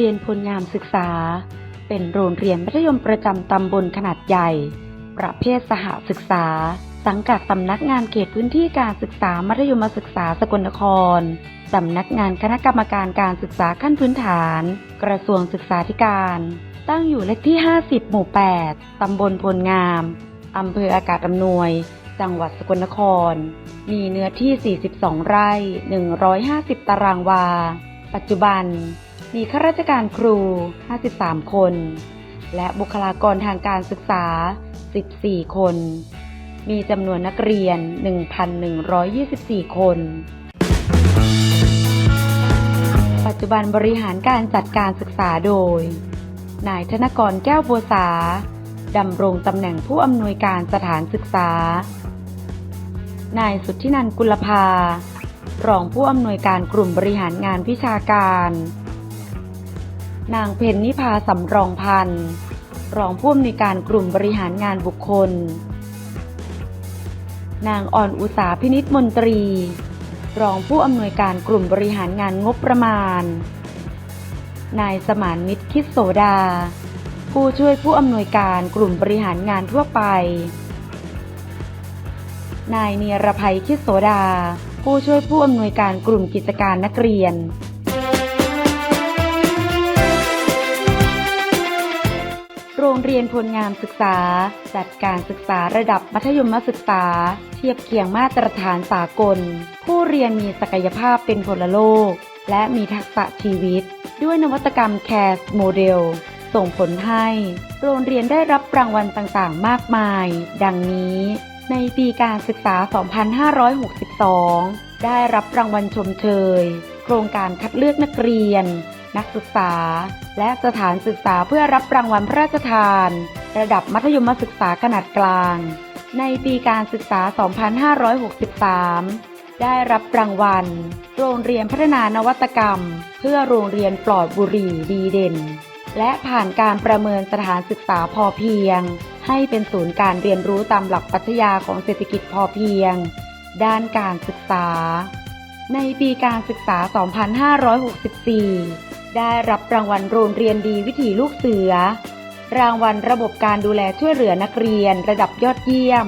เรียนพลงามศึกษา เป็นโรงเรียนมัธยมประจำตำบลขนาดใหญ่ ประเภทสหศึกษา สังกัดสำนักงานเขตพื้นที่การศึกษามัธยมศึกษาสกลนครสำนักงานคณะกรรมการการศึกษาขั้นพื้นฐาน กระทรวงศึกษาธิการ ตั้งอยู่เลขที่ 50 หมู่ 8 ตำบลพลงาม อำเภออากาศอำนวย จังหวัดสกลนคร มีเนื้อที่ 42 ไร่ 150 ตารางวา ปัจจุบัน มีข้าราชการครู 53 คน และบุคลากรทางการศึกษา 14 คน มีจำนวนนักเรียน 1,124 คน ปัจจุบันบริหารการจัดการศึกษาโดย นายธนกรแก้วบัวสาดำรงตำแหน่งผู้อำนวยการสถานศึกษา นายสุทธินันท์กุลภา รองผู้อำนวยการกลุ่มบริหารงานวิชาการ นางเพนนิพาสำรองพันธ์รองผู้อำนวยการกลุ่มบริหารงานบุคคล นางอ่อนอุสาพินิษมนตรี รองผู้อำนวยการกลุ่มบริหารงานงบประมาณ นายสมานมิตรคิดโสดา ผู้ช่วยผู้อำนวยการกลุ่มบริหารงานทั่วไป นายเนียรภัยคิดโสดา ผู้ช่วยผู้อำนวยการกลุ่มกิจการนักเรียน รงเรียนพลงามศึกษา จัดการศึกษาระดับมัธยมศึกษา เทียบเคียงมาตรฐานสากล ผู้เรียนมีศักยภาพเป็นพลโลก และมีทักษะชีวิต ด้วยนวัตกรรมแคสโมเดลส่งผลให้ โรงเรียนได้รับรางวัลต่างๆ มากมาย ดังนี้ ในปีการศึกษา 2562 ได้รับรางวัลชมเชย โครงการคัดเลือกนักเรียน นักศึกษา และสถานศึกษาเพื่อรับรางวัลพระราชทาน ระดับมัธยมศึกษาขนาดกลาง ในปีการศึกษา 2563 ได้รับรางวัล โรงเรียนพัฒนานวัตกรรม เพื่อโรงเรียนปลอดบุหรี่ดีเด่น และผ่านการประเมินสถานศึกษาพอเพียง ให้เป็นศูนย์การเรียนรู้ตามหลักปรัชญาของเศรษฐกิจพอเพียง ด้านการศึกษาในปีการศึกษา 2564 ได้รับรางวัลโรงเรียนดีวิถีลูกเสือ รางวัลระบบการดูแลช่วยเหลือนักเรียนระดับยอดเยี่ยม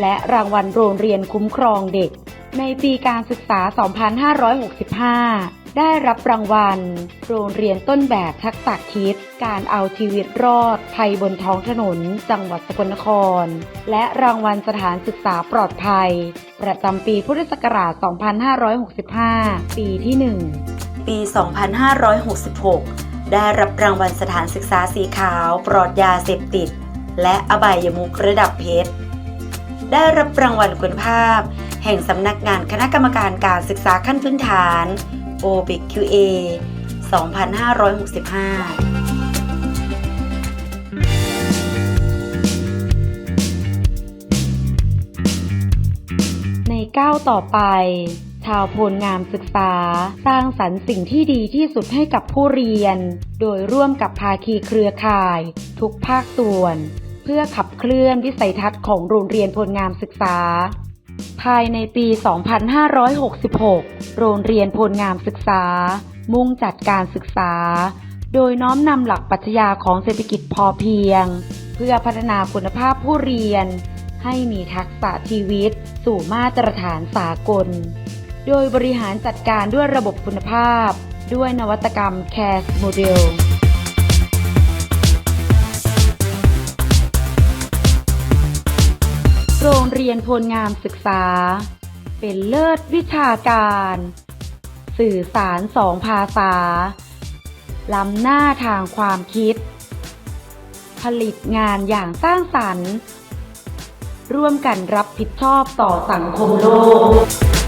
และรางวัลโรงเรียนคุ้มครองเด็ก ในปีการศึกษา 2565 ได้รับรางวัล โรงเรียนต้นแบบทักษะคิด การเอาชีวิตรอดภัยบนท้องถนน จังหวัดสกลนคร และรางวัลสถานศึกษาปลอดภัย ประจำปีพุทธศักราช 2565 ปีที่ 1 ปี 2566 ได้รับรางวัลสถานศึกษาสีขาว ปลอดยาเสพติด และอบายมุกระดับเพชร ได้รับรางวัลคุณภาพ แห่งสำนักงานคณะกรรมการการศึกษาขั้นพื้นฐาน OBQA 2565ในก้าวต่อไป ชาวโพลงามศึกษา สร้างสรรค์สิ่งที่ดีที่สุดให้กับผู้เรียน โดยร่วมกับภาคีเครือข่าย ทุกภาคส่วน เพื่อขับเคลื่อนวิสัยทัศน์ของโรงเรียนพลงามศึกษา ภายในปี 2566 โรงเรียนพลงามศึกษา มุ่งจัดการศึกษา โดยน้อมนำหลักปรัชญาของเศรษฐกิจพอเพียง เพื่อพัฒนาคุณภาพผู้เรียนให้มีทักษะชีวิตสู่มาตรฐานสากล โดยบริหารจัดการด้วยระบบคุณภาพ ด้วยนวัตกรรม CAS Model โรงเรียนพลงามศึกษา เป็นเลิศวิชาการ สื่อสารสองภาษา ล้ำหน้าทางความคิด ผลิตงานอย่างสร้างสรรค์ ร่วมกันรับผิดชอบต่อสังคมโลก